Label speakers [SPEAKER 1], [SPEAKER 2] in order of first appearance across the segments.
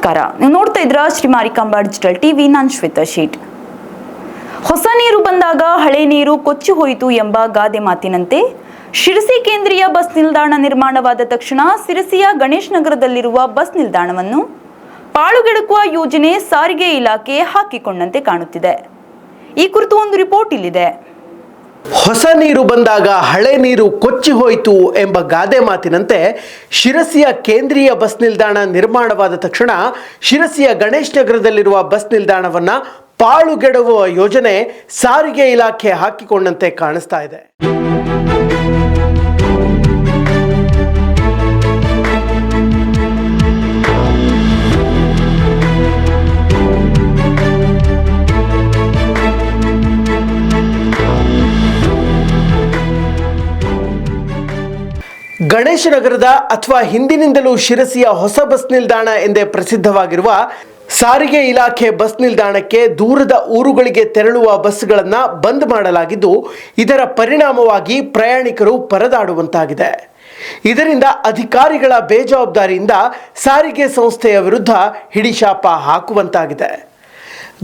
[SPEAKER 1] ನಮಸ್ಕಾರ. ನೀವು ನೋಡ್ತಾ ಇದ್ರ ಶ್ರೀ ಮಾರಿಕಾಂಬಾ ಡಿಜಿಟಲ್ ಟಿವಿ, ನಾನು ಶ್ವೇತಾ ಶೀಟ್. ಹೊಸ ನೀರು ಬಂದಾಗ ಹಳೆ ನೀರು ಕೊಚ್ಚಿ ಹೋಯಿತು ಎಂಬ ಗಾದೆ ಮಾತಿನಂತೆ. ಶಿರಸಿ ಕೇಂದ್ರೀಯ ಬಸ್ ನಿಲ್ದಾಣ ನಿರ್ಮಾಣವಾದ ತಕ್ಷಣ ಸಿರಸಿಯ ಗಣೇಶ್ ನಗರದಲ್ಲಿರುವ ಬಸ್ ನಿಲ್ದಾಣವನ್ನು ಪಾಳುಗೆಡಕುವ ಯೋಜನೆ ಸಾರಿಗೆ ಇಲಾಖೆ ಹಾಕಿಕೊಂಡಂತೆ ಕಾಣುತ್ತಿದೆ. ಈ ಕುರಿತು ಒಂದು ರಿಪೋರ್ಟ್ ಇಲ್ಲಿದೆ.
[SPEAKER 2] ಹೊಸ ನೀರು ಬಂದಾಗ ಹಳೆ ನೀರು ಕೊಚ್ಚಿ ಹೋಯಿತು ಎಂಬ ಗಾದೆ ಮಾತಿನಂತೆ ಶಿರಸಿಯ ಕೇಂದ್ರೀಯ ಬಸ್ ನಿಲ್ದಾಣ ನಿರ್ಮಾಣವಾದ ತಕ್ಷಣ ಶಿರಸಿಯ ಗಣೇಶ್ ನಗರದಲ್ಲಿರುವ ಬಸ್ ನಿಲ್ದಾಣವನ್ನ ಪಾಳುಗೆಡುವ ಯೋಜನೆ ಸಾರಿಗೆ ಇಲಾಖೆ ಹಾಕಿಕೊಂಡಂತೆ ಕಾಣಿಸ್ತಾ ಇದೆ. ಗಣೇಶ ನಗರದ ಅಥವಾ ಹಿಂದಿನಿಂದಲೂ ಶಿರಸಿಯ ಹೊಸ ಬಸ್ ನಿಲ್ದಾಣ ಎಂದೇ ಪ್ರಸಿದ್ಧವಾಗಿರುವ ಸಾರಿಗೆ ಇಲಾಖೆ ಬಸ್ ನಿಲ್ದಾಣಕ್ಕೆ ದೂರದ ಊರುಗಳಿಗೆ ತೆರಳುವ ಬಸ್ಗಳನ್ನು ಬಂದ್ ಮಾಡಲಾಗಿದ್ದು, ಇದರ ಪರಿಣಾಮವಾಗಿ ಪ್ರಯಾಣಿಕರು ಪರದಾಡುವಂತಾಗಿದೆ. ಇದರಿಂದ ಅಧಿಕಾರಿಗಳ ಬೇಜವಾಬ್ದಾರಿಯಿಂದ ಸಾರಿಗೆ ಸಂಸ್ಥೆಯ ವಿರುದ್ಧ ಹಿಡಿಶಾಪ ಹಾಕುವಂತಾಗಿದೆ.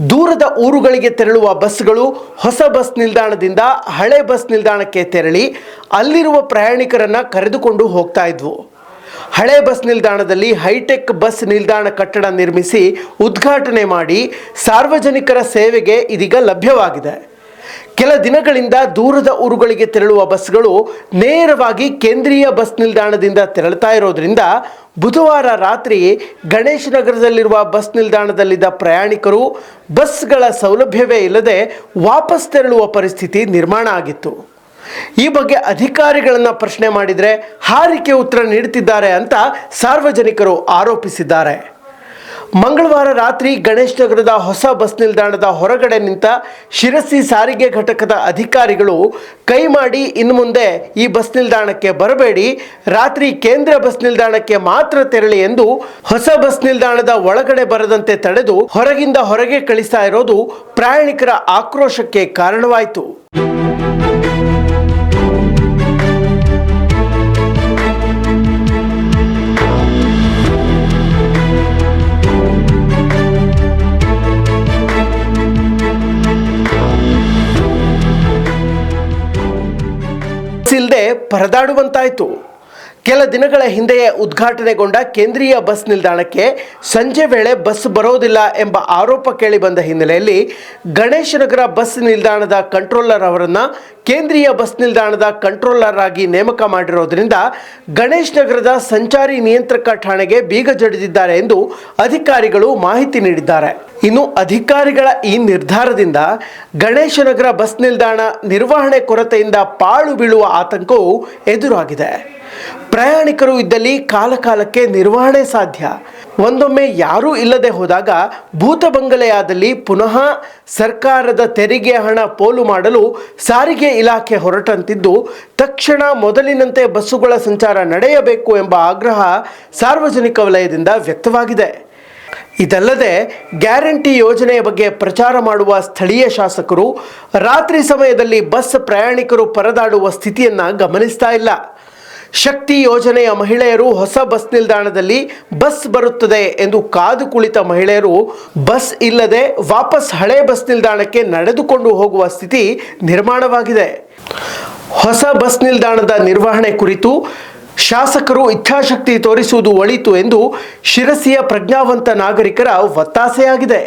[SPEAKER 2] ದೂರದ ಊರುಗಳಿಗೆ ತೆರಳುವ ಬಸ್ಗಳು ಹೊಸ ಬಸ್ ನಿಲ್ದಾಣದಿಂದ ಹಳೆ ಬಸ್ ನಿಲ್ದಾಣಕ್ಕೆ ತೆರಳಿ ಅಲ್ಲಿರುವ ಪ್ರಯಾಣಿಕರನ್ನು ಕರೆದುಕೊಂಡು ಹೋಗ್ತಾ ಇದ್ವು. ಹಳೆ ಬಸ್ ನಿಲ್ದಾಣದಲ್ಲಿ ಹೈಟೆಕ್ ಬಸ್ ನಿಲ್ದಾಣ ಕಟ್ಟಡ ನಿರ್ಮಿಸಿ ಉದ್ಘಾಟನೆ ಮಾಡಿ ಸಾರ್ವಜನಿಕರ ಸೇವೆಗೆ ಇದೀಗ ಲಭ್ಯವಾಗಿದೆ. ಕೆಲ ದಿನಗಳಿಂದ ದೂರದ ಊರುಗಳಿಗೆ ತೆರಳುವ ಬಸ್ಗಳು ನೇರವಾಗಿ ಕೇಂದ್ರೀಯ ಬಸ್ ನಿಲ್ದಾಣದಿಂದ ತೆರಳುತ್ತಾ ಇರೋದ್ರಿಂದ ಬುಧವಾರ ರಾತ್ರಿ ಗಣೇಶ ನಗರದಲ್ಲಿರುವ ಬಸ್ ನಿಲ್ದಾಣದಲ್ಲಿದ್ದ ಪ್ರಯಾಣಿಕರು ಬಸ್ಗಳ ಸೌಲಭ್ಯವೇ ಇಲ್ಲದೆ ವಾಪಸ್ ತೆರಳುವ ಪರಿಸ್ಥಿತಿ ನಿರ್ಮಾಣ ಆಗಿತ್ತು. ಈ ಬಗ್ಗೆ ಅಧಿಕಾರಿಗಳನ್ನು ಪ್ರಶ್ನೆ ಮಾಡಿದರೆ ಹಾರಿಕೆ ಉತ್ತರ ನೀಡುತ್ತಿದ್ದಾರೆ ಅಂತ ಸಾರ್ವಜನಿಕರು ಆರೋಪಿಸಿದ್ದಾರೆ. ಮಂಗಳವಾರ ರಾತ್ರಿ ಗಣೇಶ್ ನಗರದ ಹೊಸ ಬಸ್ ನಿಲ್ದಾಣದ ಹೊರಗಡೆ ನಿಂತ ಶಿರಸಿ ಸಾರಿಗೆ ಘಟಕದ ಅಧಿಕಾರಿಗಳು ಕೈ ಮಾಡಿ ಇನ್ನು ಮುಂದೆ ಈ ಬಸ್ ನಿಲ್ದಾಣಕ್ಕೆ ಬರಬೇಡಿ, ರಾತ್ರಿ ಕೇಂದ್ರ ಬಸ್ ನಿಲ್ದಾಣಕ್ಕೆ ಮಾತ್ರ ತೆರಳಿ ಎಂದು ಹೊಸ ಬಸ್ ನಿಲ್ದಾಣದ ಒಳಗಡೆ ಬರದಂತೆ ತಡೆದು ಹೊರಗಿಂದ ಹೊರಗೆ ಕಳಿಸ್ತಾ ಇರೋದು ಪ್ರಯಾಣಿಕರ ಆಕ್ರೋಶಕ್ಕೆ ಕಾರಣವಾಯಿತು. ಇಲ್ಲದೆ ಪರದಾಡುವಂತಾಯಿತು. ಕೆಲ ದಿನಗಳ ಹಿಂದೆಯೇ ಉದ್ಘಾಟನೆಗೊಂಡ ಕೇಂದ್ರೀಯ ಬಸ್ ನಿಲ್ದಾಣಕ್ಕೆ ಸಂಜೆ ವೇಳೆ ಬಸ್ ಬರೋದಿಲ್ಲ ಎಂಬ ಆರೋಪ ಕೇಳಿ ಬಂದ ಹಿನ್ನೆಲೆಯಲ್ಲಿ ಗಣೇಶನಗರ ಬಸ್ ನಿಲ್ದಾಣದ ಕಂಟ್ರೋಲರ್ ಅವರನ್ನು ಕೇಂದ್ರೀಯ ಬಸ್ ನಿಲ್ದಾಣದ ಕಂಟ್ರೋಲರ್ ಆಗಿ ನೇಮಕ ಮಾಡಿರೋದ್ರಿಂದ ಗಣೇಶ್ ನಗರದ ಸಂಚಾರಿ ನಿಯಂತ್ರಕ ಠಾಣೆಗೆ ಬೀಗ ಜಡಿದಿದ್ದಾರೆ ಎಂದು ಅಧಿಕಾರಿಗಳು ಮಾಹಿತಿ ನೀಡಿದ್ದಾರೆ. ಇನ್ನು ಅಧಿಕಾರಿಗಳ ಈ ನಿರ್ಧಾರದಿಂದ ಗಣೇಶನಗರ ಬಸ್ ನಿಲ್ದಾಣ ನಿರ್ವಹಣೆ ಕೊರತೆಯಿಂದ ಪಾಳು ಬೀಳುವ ಆತಂಕವು ಎದುರಾಗಿದೆ. ಪ್ರಯಾಣಿಕರು ಇದ್ದಲ್ಲಿ ಕಾಲಕಾಲಕ್ಕೆ ನಿರ್ವಹಣೆ ಸಾಧ್ಯ. ಒಂದೊಮ್ಮೆ ಯಾರೂ ಇಲ್ಲದೆ ಹೋದಾಗ ಭೂತ ಬಂಗಲೆಯಾದಲ್ಲಿ ಪುನಃ ಸರ್ಕಾರದ ತೆರಿಗೆ ಹಣ ಪೋಲು ಮಾಡಲು ಸಾರಿಗೆ ಇಲಾಖೆ ಹೊರಟಂತಿದ್ದು, ತಕ್ಷಣ ಮೊದಲಿನಂತೆ ಬಸ್ಸುಗಳ ಸಂಚಾರ ನಡೆಯಬೇಕು ಎಂಬ ಆಗ್ರಹ ಸಾರ್ವಜನಿಕ ವಲಯದಿಂದ ವ್ಯಕ್ತವಾಗಿದೆ. ಇದಲ್ಲದೆ ಗ್ಯಾರಂಟಿ ಯೋಜನೆಯ ಬಗ್ಗೆ ಪ್ರಚಾರ ಮಾಡುವ ಸ್ಥಳೀಯ ಶಾಸಕರು, ರಾತ್ರಿ ಸಮಯದಲ್ಲಿ ಬಸ್ ಪ್ರಯಾಣಿಕರು ಪರದಾಡುವ ಸ್ಥಿತಿಯನ್ನು ಗಮನಿಸ್ತಾ ಇಲ್ಲ. ಶಕ್ತಿ ಯೋಜನೆಯ ಮಹಿಳೆಯರು ಹೊಸ ಬಸ್ ನಿಲ್ದಾಣದಲ್ಲಿ ಬಸ್ ಬರುತ್ತದೆ ಎಂದು ಕಾದು ಕುಳಿತ ಮಹಿಳೆಯರು ಬಸ್ ಇಲ್ಲದೆ ವಾಪಸ್ ಹಳೆ ಬಸ್ ನಿಲ್ದಾಣಕ್ಕೆ ನಡೆದುಕೊಂಡು ಹೋಗುವ ಸ್ಥಿತಿ ನಿರ್ಮಾಣವಾಗಿದೆ. ಹೊಸ ಬಸ್ ನಿಲ್ದಾಣದ ನಿರ್ವಹಣೆ ಕುರಿತು ಶಾಸಕರು ಇಚ್ಛಾಶಕ್ತಿ ತೋರಿಸುವುದು ಒಳಿತು ಎಂದು ಶಿರಸಿಯ ಪ್ರಜ್ಞಾವಂತ ನಾಗರಿಕರ ಒತ್ತಾಸೆಯಾಗಿದೆ.